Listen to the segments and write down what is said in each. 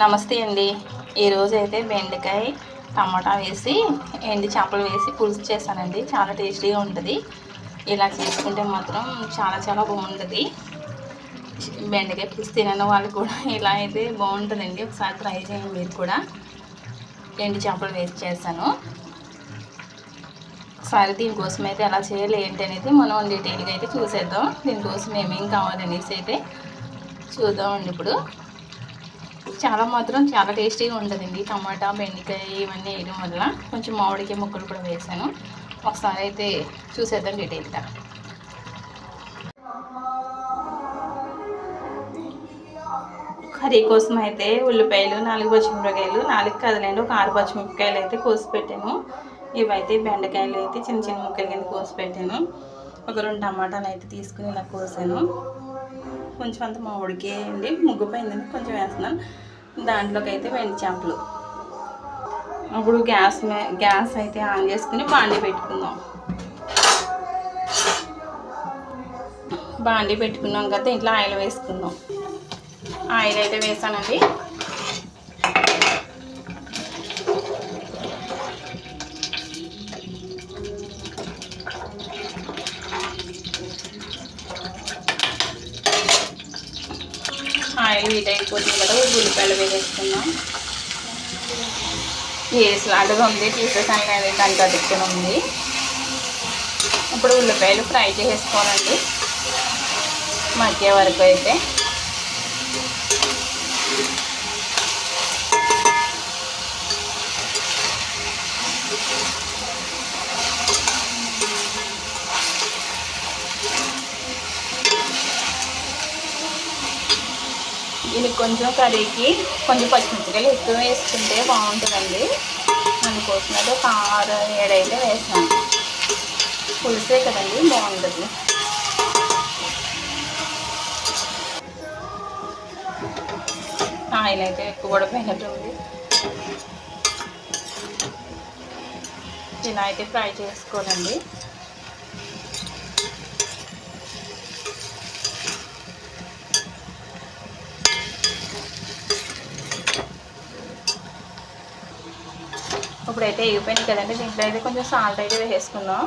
నమస్తే అండి. ఈరోజు అయితే బెండకాయ టమాటా వేసి ఎండి చేపలు వేసి పులుసు చేశానండి చాలా టేస్టీగా ఉంటుంది. ఇలా చేసుకుంటే మాత్రం చాలా చాలా బాగుంటుంది. బెండకాయ పులుసు తినని వాళ్ళు కూడా ఇలా అయితే బాగుంటుందండి. ఒకసారి ట్రై చేయండి మీరు కూడా. ఎండి చేపలు వేసి చేశాను ఒకసారి దీనికోసం అయితే ఎలా చేయాలి ఏంటి అనేది మనం డీటెయిల్గా అయితే చూసేద్దాం. దీనికోసం ఏమేమి కావాలనేసి అయితే చూద్దామండి ఇప్పుడు. చాలా మాత్రం చాలా టేస్టీగా ఉంటుందండి. టమాటా బెండకాయ ఇవన్నీ వేయడం వల్ల కొంచెం మామిడికాయ ముక్కలు కూడా వేసాను. ఒకసారి అయితే చూసేద్దాం డీటెయిల్గా. కర్రీ కోసం అయితే ఉల్లిపాయలు నాలుగు పచ్చిమిరపకాయలు నాలుగు కదలండి ఒక ఆరు పచ్చిమిరపకాయలు అయితే కోసి పెట్టాను. ఇవైతే బెండకాయలు అయితే చిన్న చిన్న ముక్కలు కింద కోసి పెట్టాను. ఒక రెండు టమాటాలు అయితే తీసుకుని ఇలా కోసాను. కొంచెం అంత మామిడికే అండి. ముగ్గుపోయిందని కొంచెం వేస్తున్నాను. దాంట్లోకి అయితే వెండి చేపలు. అప్పుడు గ్యాస్ మే- గ్యాస్ అయితే ఆన్ చేసుకుని బాండీ పెట్టుకుందాం. బాండీ పెట్టుకున్నాం కదా ఇంట్లో ఆయిల్ వేసుకుందాం. ఆయిల్ అయితే వేసానండి. ఆయిల్ హీట్ అయిపోతుంది కదా ఉల్లిపాయలు వేసేసుకుందాం. వేసిలాంటిగా ఉంది తీసేసాను కానీ దానికి అతుక్కుని ఉంది. ఇప్పుడు ఉల్లిపాయలు ఫ్రై చేసుకోవాలండి మధ్య వరకు అయితే. ఇది కొంచెం కర్రీకి కొంచెం పచ్చిమిరపకాయలు ఎక్కువ వేసుకుంటే బాగుంటుందండి. అందుకోసం అయితే ఒక ఆరు ఏడైతే వేసాను పులిసే కదండి బాగుంటుంది. ఆయిల్ అయితే ఎక్కువ కూడా పోయినట్టుంది ఇలా అయితే ఫ్రై చేసుకోవాలండి. ఇప్పుడైతే ఎగిపోయింది కదండి. దీంట్లో అయితే కొంచెం సాల్ట్ అయితే వేసేసుకుందాం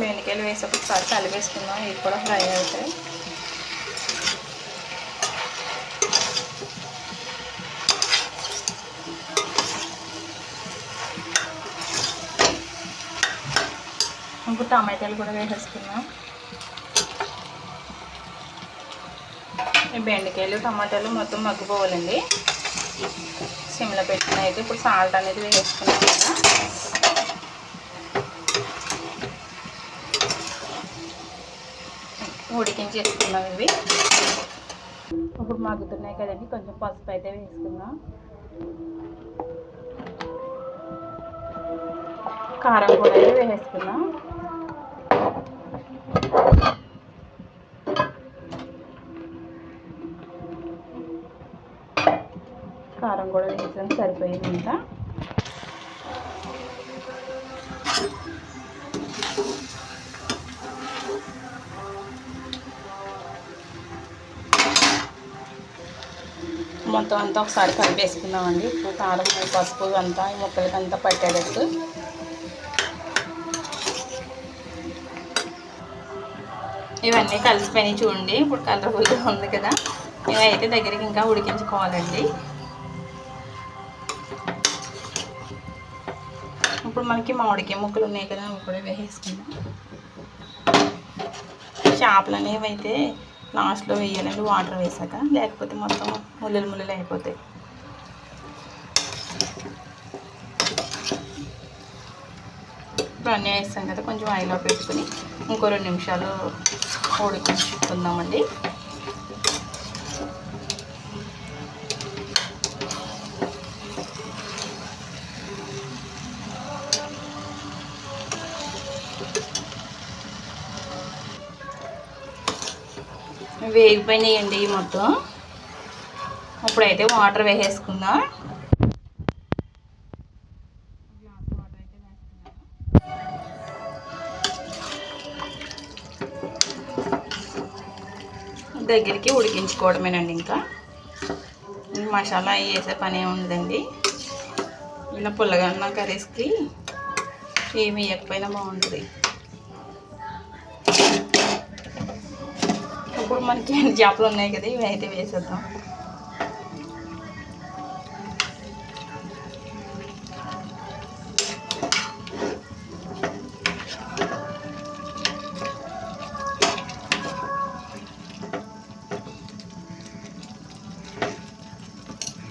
బెండకాయలు వేసి ఒకసారి కలిపేసుకుందాం. ఇవి కూడా ఫ్రై అవుతాయి ఇప్పుడు టమాటాలు కూడా వేసేసుకున్నాం ఈ బెండకాయలు టమాటాలు మొత్తం మగ్గిపోవాలండి. సిమ్లో పెట్టిన అయితే ఇప్పుడు సాల్ట్ అనేది వేసుకున్నాం కదా. ఉడికించేసుకున్నాం ఇవి. ఇప్పుడు మగ్గుతున్నాయి కదండి కొంచెం పసుపు అయితే వేసుకుందాం. కారం కూడా అయితే వేసేసుకుందాం కారం కూడా వేసాను సరిపోయింది మొత్తం అంతా ఒకసారి కలిపేసుకుందామండి. ఉప్పు కారం పసుపు అంతా ఈ ముక్కలకి అంతా పట్టేటట్టు. ఇవన్నీ కలిసిపోయినాయి చూడండి. ఇప్పుడు కలర్ఫుల్గా ఉంది కదా. ఇవైతే అయితే దగ్గరికి ఇంకా ఉడికించుకోవాలండి. ఇప్పుడు మనకి మామిడికాయ ముక్కలు ఉన్నాయి కదా అవి కూడా వేసేసుకుందాం. చేపలు అనేవి అయితే లాస్ట్లో వేయాలండి వాటర్ వేసాక లేకపోతే మొత్తం ముల్లలు ముల్లలు అయిపోతాయి. ఇప్పుడు అన్నీ వేస్తాం కదా కొంచెం ఆయిల్లో పెట్టుకుని ఇంకో రెండు నిమిషాలు ఉడికించుకుందామండి వేగిపోయినాయండి మొత్తం. ఇప్పుడైతే వాటర్ వేసేసుకుందాం. దగ్గరికి ఉడికించుకోవడమేనండి ఇంకా. మసాలా వేసే పని ఉండదండి. ఇలా పుల్లగా ఉన్న కర్రీస్కి ఏమి వేయకపోయినా బాగుంటుంది. ఇప్పుడు మనకి ఎండు చేపలు ఉన్నాయి కదా ఇవి అయితే వేసేద్దాం.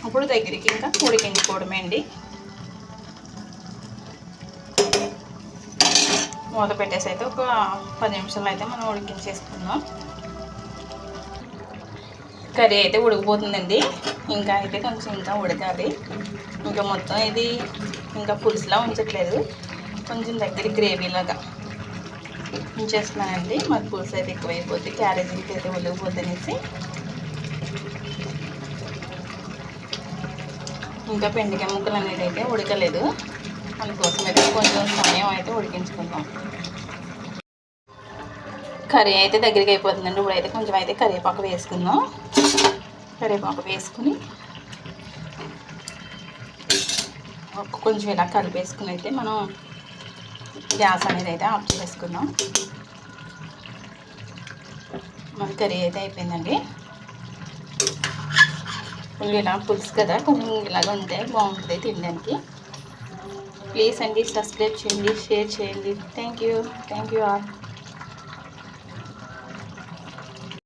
అప్పుడు దగ్గరికి ఇంకా ఉడికించుకోవడమే అండి. మూత పెట్టేసి అయితే ఒక పది నిమిషాలు అయితే మనం ఉడికించేసుకుందాం. కర్రీ అయితే ఉడికిపోతుందండి. ఇంకా అయితే కొంచెం ఇంకా ఉడకాలి. ఇంకా మొత్తం ఇది ఇంకా పులుసులా ఉంచట్లేదు. కొంచెం దగ్గర గ్రేవీలాగా ఉంచేస్తున్నానండి. మాకు పులుసు అయితే ఎక్కువైపోతే క్యారేజీకి అయితే ఉడికిపోతుందనేసి అనేసి. ఇంకా బెండకాయ ముక్కలు అనేది అయితే ఉడకలేదు. అందుకోసం అయితే కొంచెం సమయం అయితే ఉడికించుకుందాం. కర్రీ అయితే దగ్గరికి అయిపోతుందండి. ఇప్పుడు అయితే కొంచెం అయితే కరివేపాకు వేసుకుందాం. కరివేపాకు వేసుకుని కొంచెం ఇలా కలిపేసుకుని అయితే మనం గ్యాస్ అనేది అయితే ఆఫ్ చేసుకుందాం. మన కర్రీ అయితే అయిపోయిందండి. కొంచెం ఇలా పులుసు కదా కొంచెం ఇలాగ ఉంటే బాగుంటుంది తినడానికి. ప్లీజ్ అండి సబ్స్క్రైబ్ చేయండి షేర్ చేయండి. Thank you. Thank you all.